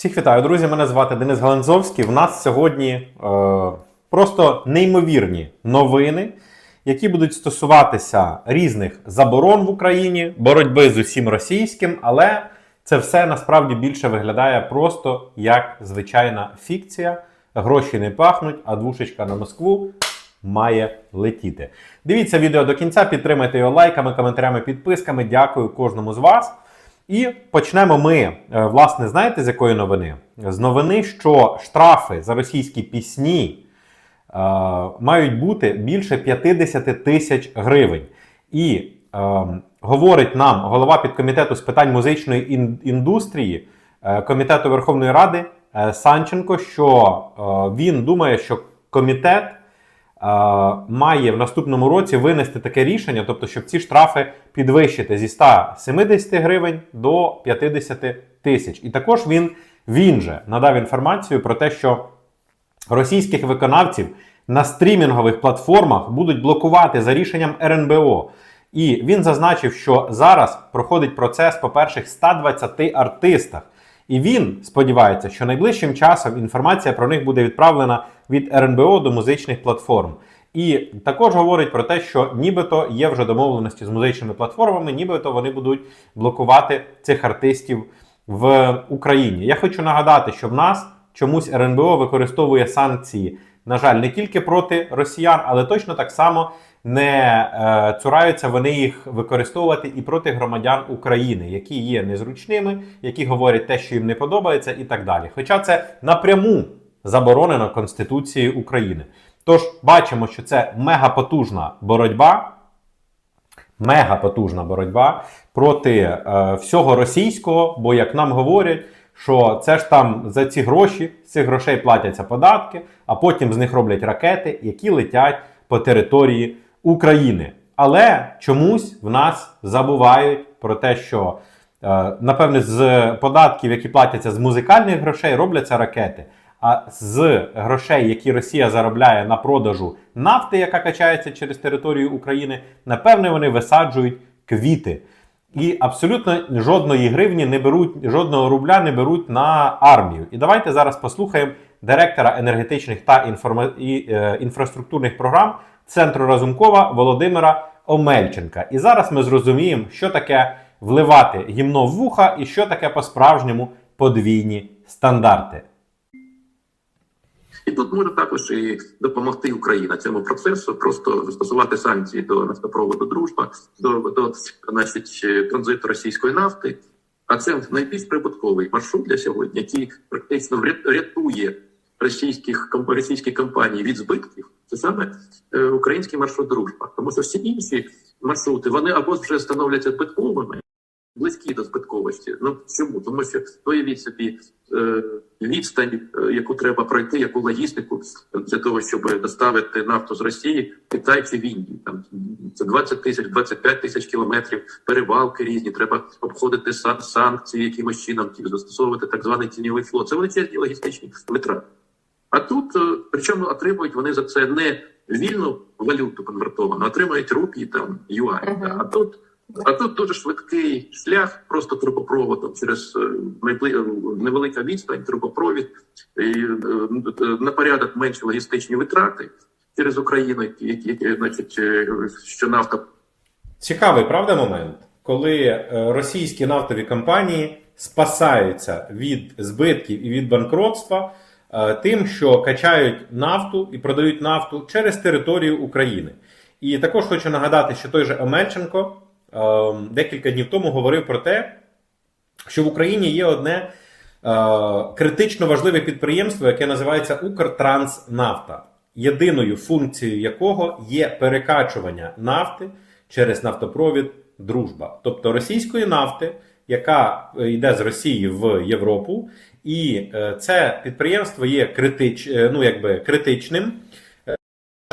Всіх вітаю, друзі! Мене звати Денис Галанзовський. В нас сьогодні е, просто неймовірні новини, які будуть стосуватися різних заборон в Україні, боротьби з усім російським, але це все насправді більше виглядає просто як звичайна фікція. Гроші не пахнуть, а двушечка на Москву має летіти. Дивіться відео до кінця, підтримайте його лайками, коментарями, підписками. Дякую кожному з вас. І почнемо ми, е, власне, знаєте, з якої новини? З новини, що штрафи за російські пісні е, мають бути більше 50 тисяч гривень. І е, говорить нам голова підкомітету з питань музичної індустрії е, Комітету Верховної Ради е, Санченко, що е, він думає, що комітет має в наступному році винести таке рішення, тобто, щоб ці штрафи підвищити зі 170 гривень до 50 тисяч. І також він, він же надав інформацію про те, що російських виконавців на стрімінгових платформах будуть блокувати за рішенням РНБО. І він зазначив, що зараз проходить процес по перших 120 артистах. І він сподівається, що найближчим часом інформація про них буде відправлена від РНБО до музичних платформ. І також говорить про те, що нібито є вже домовленості з музичними платформами, нібито вони будуть блокувати цих артистів в Україні. Я хочу нагадати, що в нас чомусь РНБО використовує санкції, на жаль, не тільки проти росіян, але точно так само не е, цураються вони їх використовувати і проти громадян України, які є незручними, які говорять те, що їм не подобається, і так далі. Хоча це напряму заборонено Конституцією України. Тож бачимо, що це мегапотужна боротьба, мегапотужна боротьба проти е, всього російського, бо як нам говорять, що це ж там за ці гроші, з цих грошей платяться податки, а потім з них роблять ракети, які летять по території України. Але чомусь в нас забувають про те, що е, напевне з податків, які платяться з музикальних грошей, робляться ракети. А з грошей, які Росія заробляє на продажу нафти, яка качається через територію України, напевне, вони висаджують квіти. І абсолютно жодної гривні не беруть, жодного рубля не беруть на армію. І давайте зараз послухаємо директора енергетичних та інформа... і, е, інфраструктурних програм Центру Разумкова Володимира Омельченка. І зараз ми зрозуміємо, що таке вливати гімно в вуха і що таке по-справжньому подвійні стандарти. І тут може також і допомогти Україна цьому процесу, просто застосувати санкції до нафтопроводу дружба, до, до значить, транзиту російської нафти. А це найбільш прибутковий маршрут для сьогодні, який практично рятує російських російські компанії від збитків. Це саме е, український маршрут дружба. Тому що всі інші маршрути вони або вже становляться збитковими, близькі до збитковості. Ну чому? Тому що уявіть собі е, відстань, е, яку треба пройти, яку логістику для того, щоб доставити нафту з Росії Китай чи в Індію. Там це 20 тисяч, 25 тисяч кілометрів, перевалки різні. Треба обходити сан- санкції якимось чином, застосовувати так званий тіньовий флот. Це величезні логістичні витрати. А тут, е, причому отримують вони за це не вільну валюту конвертовану, отримують рупії там юані. Мгм. А тут а тут дуже швидкий шлях, просто трубопроводом через е, е, невелика відстань, трубопровід і на порядок менші логістичні витрати через Україну, які, які значить, що нафта Цікавий, правда, момент, коли російські нафтові компанії спасаються від збитків і від банкротства тим, що качають нафту і продають нафту через територію України. І також хочу нагадати, що той же Омельченко е, декілька днів тому говорив про те, що в Україні є одне е, критично важливе підприємство, яке називається Укртранснафта, єдиною функцією якого є перекачування нафти через нафтопровід Дружба, тобто російської нафти, яка е, йде з Росії в Європу, і е, це підприємство є критич, е, ну, якби критичним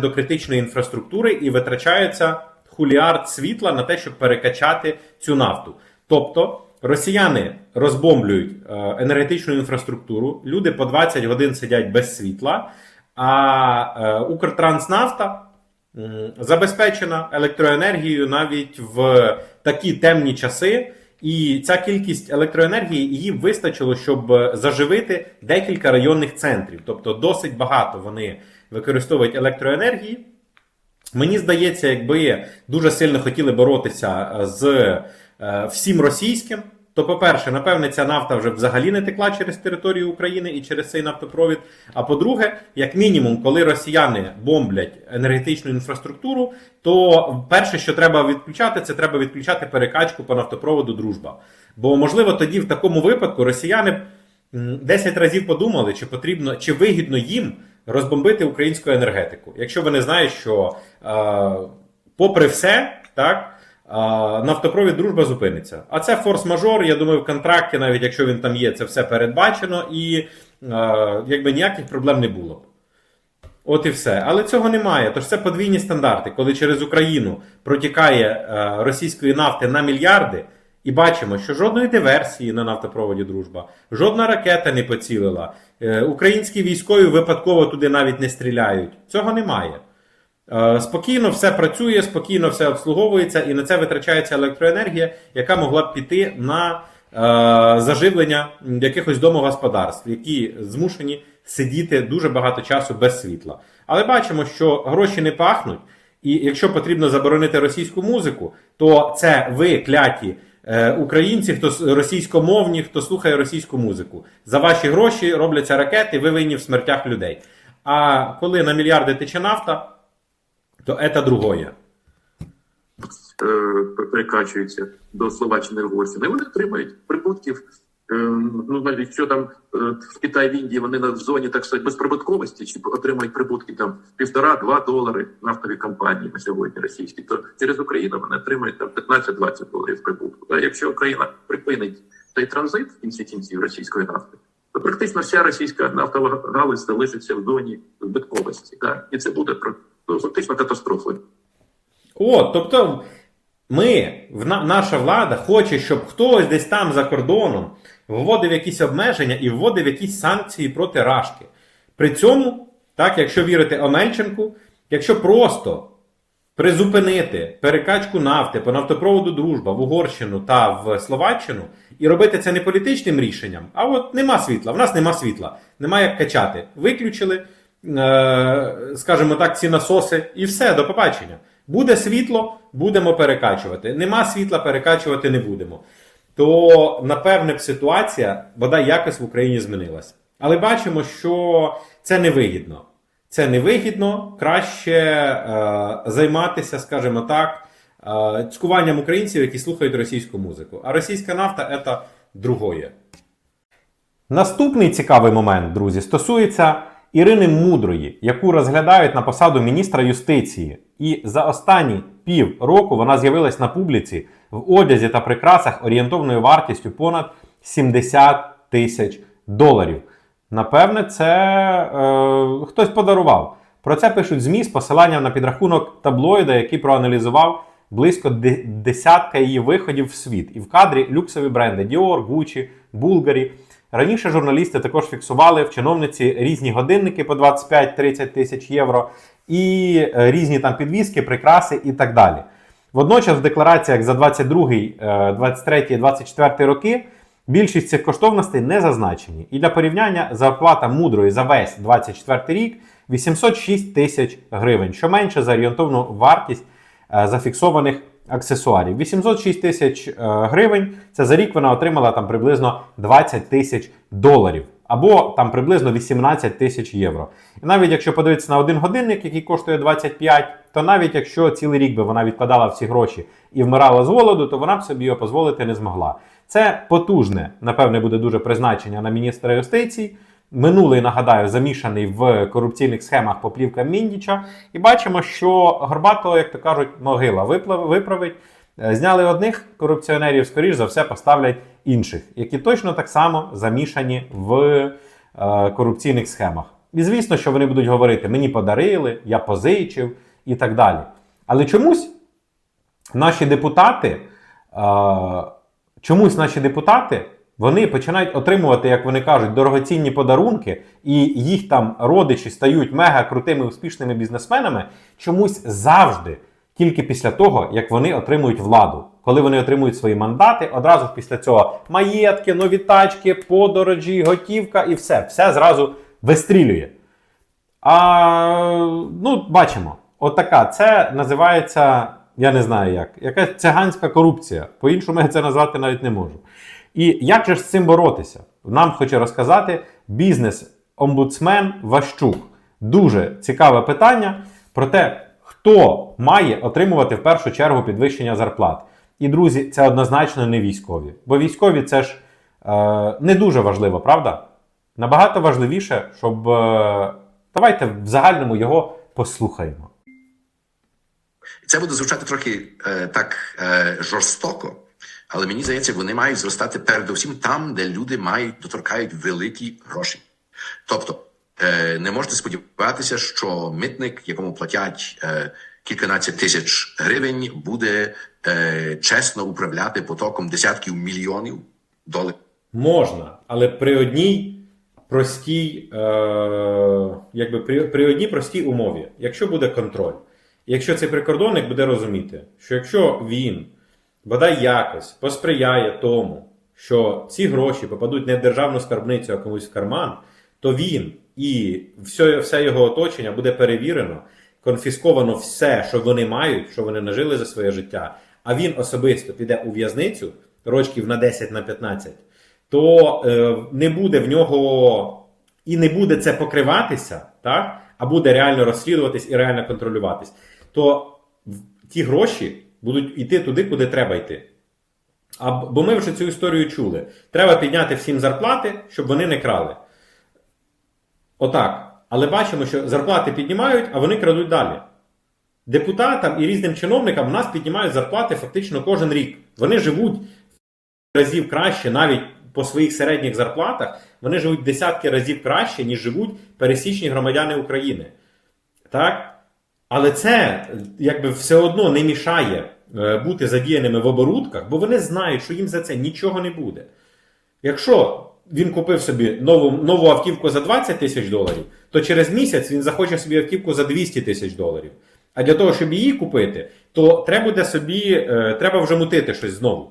до критичної інфраструктури і витрачається хуліард світла на те, щоб перекачати цю нафту. Тобто росіяни розбомблюють енергетичну інфраструктуру, люди по 20 годин сидять без світла, а Укртранснафта забезпечена електроенергією навіть в такі темні часи. І ця кількість електроенергії її вистачило, щоб е, заживити декілька районних центрів. Тобто досить багато вони використовують електроенергії. Мені здається, якби дуже сильно хотіли боротися е, з е, всім російським, то, по-перше, напевне, ця нафта вже взагалі не текла через територію України і через цей нафтопровід. А по-друге, як мінімум, коли росіяни бомблять енергетичну інфраструктуру, то перше, що треба відключати, це треба відключати перекачку по нафтопроводу Дружба. Бо, можливо, тоді в такому випадку росіяни б, 10 разів подумали, чи потрібно, чи вигідно їм розбомбити українську енергетику. Якщо вони знають, що е, попри все, так. Нафтопровід дружба зупиниться. А це форс-мажор. Я думаю, в контракті, навіть якщо він там є, це все передбачено, і е, якби ніяких проблем не було. б. От і все. Але цього немає. Тож це подвійні стандарти, коли через Україну протікає е, російської нафти на мільярди, і бачимо, що жодної диверсії на нафтопроводі дружба, жодна ракета не поцілила. Е, українські військові випадково туди навіть не стріляють. Цього немає. Е, Спокійно все працює, спокійно все обслуговується, і на це витрачається електроенергія, яка могла б піти на е, заживлення якихось домогосподарств, які змушені сидіти дуже багато часу без світла. Але бачимо, що гроші не пахнуть, і якщо потрібно заборонити російську музику, то це ви кляті. е, Українці, хто російськомовні, хто слухає російську музику, за ваші гроші робляться ракети, ви винні в смертях людей. А коли на мільярди тече нафта, то це другое. е, перекачуються до Словаччини в Угорщини, вони отримають прибутків. е, Ну, навіть якщо там е, в Китаї, в Індії вони на зоні так сказати безприбутковості, чи отримають прибутки там півтора-два долари нафтові компанії на сьогодні російські, то через Україну вони отримають там 15-20 доларів прибутку. А якщо Україна припинить цей транзит в кінці кінців російської нафти, то практично вся російська нафтова галузь залишиться в зоні збитковості. Так? І це буде ну, фактично катастрофою. О, тобто ми, в на- наша влада хоче, щоб хтось десь там за кордоном вводив якісь обмеження і вводив якісь санкції проти Рашки. При цьому, так, якщо вірити Омельченку, якщо просто призупинити перекачку нафти по нафтопроводу Дружба в Угорщину та в Словаччину і робити це не політичним рішенням, а от нема світла. В нас нема світла, нема як качати. Виключили, скажімо так, ці насоси, і все, до побачення. Буде світло, будемо перекачувати. Нема світла, перекачувати не будемо. То, напевне, ситуація бодай якось в Україні змінилася. Але бачимо, що це невигідно. Це невигідно, краще е, займатися, скажімо так, е, цькуванням українців, які слухають російську музику. А російська нафта це другое. Наступний цікавий момент, друзі, стосується Ірини Мудрої, яку розглядають на посаду міністра юстиції. І за останні пів року вона з'явилась на публіці в одязі та прикрасах орієнтовною вартістю понад 70 тисяч доларів. Напевне, це е, хтось подарував. Про це пишуть ЗМІ з посиланням на підрахунок таблоїда, який проаналізував близько десятка її виходів в світ. І в кадрі люксові бренди Dior, Gucci, Bulgari. Раніше журналісти також фіксували в чиновниці різні годинники по 25-30 тисяч євро і е, різні там підвіски, прикраси і так далі. Водночас в деклараціях за 22, е, 23 і 24 роки більшість цих коштовностей не зазначені. І для порівняння зарплата мудрої за весь 24 рік 806 тисяч гривень, що менше за орієнтовну вартість е, зафіксованих аксесуарів. 806 тисяч е, гривень. Це за рік вона отримала там приблизно 20 тисяч доларів. Або там приблизно 18 тисяч євро. І навіть якщо подивитися на один годинник, який коштує 25, то навіть якщо цілий рік би вона відкладала всі гроші і вмирала з голоду, то вона б собі його дозволити не змогла. Це потужне, напевне, буде дуже призначення на міністра юстиції. Минулий, нагадаю, замішаний в корупційних схемах по плівкам Міндіча. І бачимо, що Горбатого, як то кажуть, могила виправить. Е, Зняли одних корупціонерів, скоріш за все, поставлять інших, які точно так само замішані в е, корупційних схемах. І звісно, що вони будуть говорити: мені подарили, я позичив і так далі. Але чомусь наші депутати, е, чомусь наші депутати вони починають отримувати, як вони кажуть, дорогоцінні подарунки, і їх там родичі стають мега крутими успішними бізнесменами чомусь завжди, тільки після того, як вони отримують владу. Коли вони отримують свої мандати, одразу після цього маєтки, нові тачки, подорожі, готівка і все. Все зразу вистрілює. А ну, бачимо, отака. Це називається, я не знаю як, якась циганська корупція. По-іншому я це назвати навіть не можу. І як же з цим боротися? Нам хоче розказати бізнес-омбудсмен Ващук. Дуже цікаве питання про те, хто має отримувати в першу чергу підвищення зарплат. І, друзі, це однозначно не військові. Бо військові це ж е, не дуже важливо, правда? Набагато важливіше, щоб. Е, давайте в загальному його послухаємо. Це буде звучати трохи е, так е, жорстоко, але мені здається, вони мають зростати передусім там, де люди мають доторкають великі гроші. Тобто е, не можете сподіватися, що митник, якому платять е, кільканадцять тисяч гривень, буде е, чесно управляти потоком десятків мільйонів доларів. Можна, але при одній простій, е, якби при, при одній простій умові, якщо буде контроль, якщо цей прикордонник буде розуміти, що якщо він бодай якось посприяє тому, що ці гроші попадуть не в державну скарбницю, а комусь в карман, то він і все, все його оточення буде перевірено, конфісковано все, що вони мають, що вони нажили за своє життя, а він особисто піде у в'язницю рочків на 10 на 15, то е, не буде в нього і не буде це покриватися, так? а буде реально розслідуватись і реально контролюватись, то ті гроші будуть йти туди, куди треба йти. А, бо ми вже цю історію чули. Треба підняти всім зарплати, щоб вони не крали. Отак. Але бачимо, що зарплати піднімають, а вони крадуть далі. Депутатам і різним чиновникам в нас піднімають зарплати фактично кожен рік. Вони живуть разів краще, навіть по своїх середніх зарплатах, вони живуть десятки разів краще, ніж живуть пересічні громадяни України. Так? Але це якби все одно не мішає е, бути задіяними в оборудках, бо вони знають, що їм за це нічого не буде. Якщо він купив собі нову, нову автівку за 20 тисяч доларів, то через місяць він захоче собі автівку за 200 тисяч доларів. А для того, щоб її купити, то треба буде собі, е, треба вже мутити щось знову.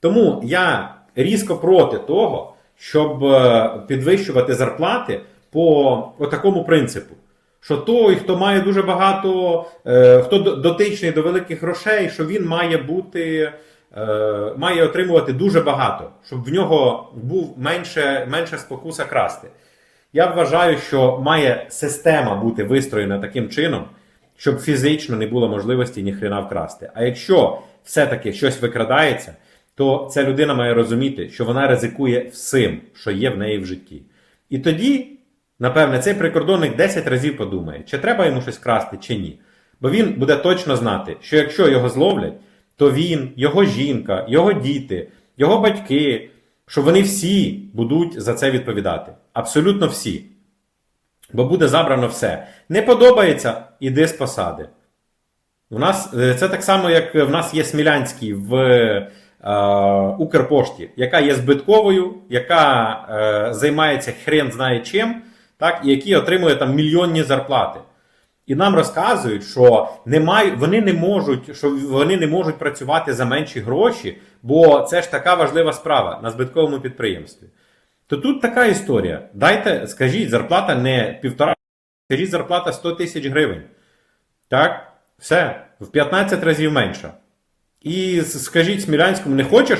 Тому я різко проти того, щоб е, підвищувати зарплати по такому принципу. Що той, хто має дуже багато, е, хто дотичний до великих грошей, що він має бути, е, має отримувати дуже багато, щоб в нього був менше, менше спокуса красти. Я вважаю, що має система бути вистроєна таким чином, щоб фізично не було можливості ніхрена вкрасти. А якщо все-таки щось викрадається, то ця людина має розуміти, що вона ризикує всім, що є в неї в житті. І тоді, напевне, цей прикордонник 10 разів подумає, чи треба йому щось красти, чи ні. Бо він буде точно знати, що якщо його зловлять, то він, його жінка, його діти, його батьки, що вони всі будуть за це відповідати. Абсолютно всі. Бо буде забрано все. Не подобається, іди з посади. У нас е, це так само, як в нас є Смілянський в е, Укрпошті, яка є збитковою, яка е, займається хрен знає чим, так, і які отримує там мільйонні зарплати. І нам розказують, що немає, вони не можуть, що вони не можуть працювати за менші гроші, бо це ж така важлива справа на збитковому підприємстві. То тут така історія. Дайте, скажіть, зарплата не півтора, скажіть, зарплата 100 тисяч гривень. Так, все, в 15 разів менша. І скажіть Смілянському, не хочеш?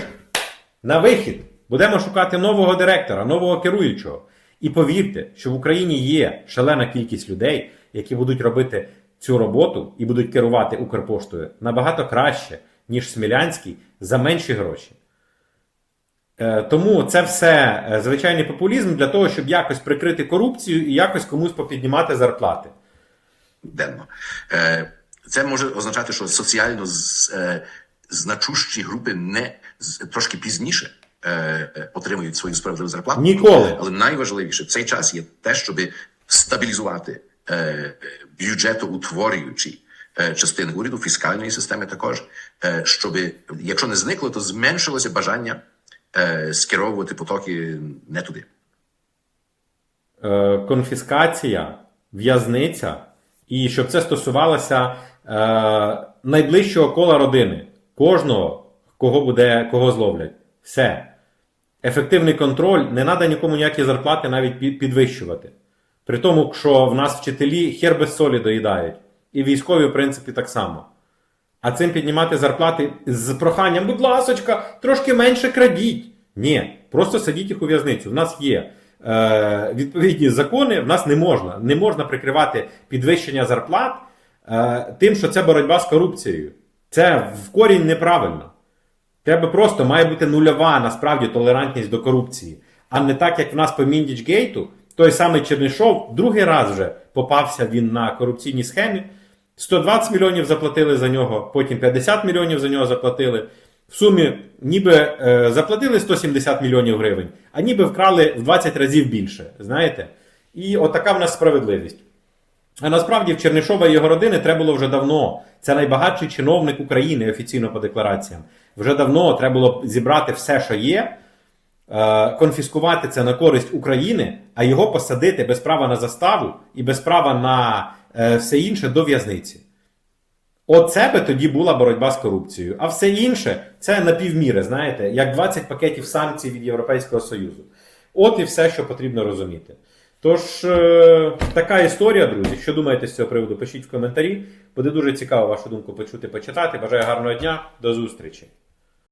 На вихід. Будемо шукати нового директора, нового керуючого. І повірте, що в Україні є шалена кількість людей, які будуть робити цю роботу і будуть керувати Укрпоштою набагато краще, ніж Смілянський, за менші гроші. Е, Тому це все е, звичайний популізм для того, щоб якось прикрити корупцію і якось комусь попіднімати зарплати. денно. Е, Це може означати, що соціально значущі групи не трошки пізніше е, е, отримують свою справедливу зарплату. Ніколи. Але найважливіше в цей час є те, щоб стабілізувати е, бюджетоутворюючі е, частини уряду, фіскальної системи також, е, щоб, якщо не зникло, то зменшилося бажання скеровувати потоки не туди. конфіскація, в'язниця, і щоб це стосувалося найближчого кола родини. Кожного, кого буде, кого зловлять. Все. Ефективний контроль, не треба нікому ніякі зарплати навіть підвищувати. При тому, що в нас вчителі хер без солі доїдають. І військові, в принципі, так само. А цим піднімати зарплати з проханням, будь ласочка, трошки менше крадіть. Ні, просто садіть їх у в'язницю. В нас є е, відповідні закони, в нас не можна. Не можна прикривати підвищення зарплат е, тим, що це боротьба з корупцією. Це в корінь неправильно. Треба просто має бути нульова насправді толерантність до корупції. А не так, як в нас по Міндічгейту, той самий Чернишов, другий раз вже попався він на корупційній схемі. 120 мільйонів заплатили за нього, потім 50 мільйонів за нього заплатили. В сумі ніби е, заплатили 170 мільйонів гривень, а ніби вкрали в 20 разів більше. Знаєте? І отака в нас справедливість. А насправді в Чернишова і його родини треба було вже давно. Це найбагатший чиновник України офіційно по деклараціям. Вже давно треба було зібрати все, що є, е, конфіскувати це на користь України, а його посадити без права на заставу і без права на е, все інше до в'язниці. Оце би тоді була боротьба з корупцією. А все інше це напівміри, знаєте, як 20 пакетів санкцій від Європейського Союзу. От і все, що потрібно розуміти. Тож, е, така історія, друзі. Що думаєте з цього приводу? Пишіть в коментарі. Буде дуже цікаво вашу думку почути, почитати. Бажаю гарного дня, до зустрічі!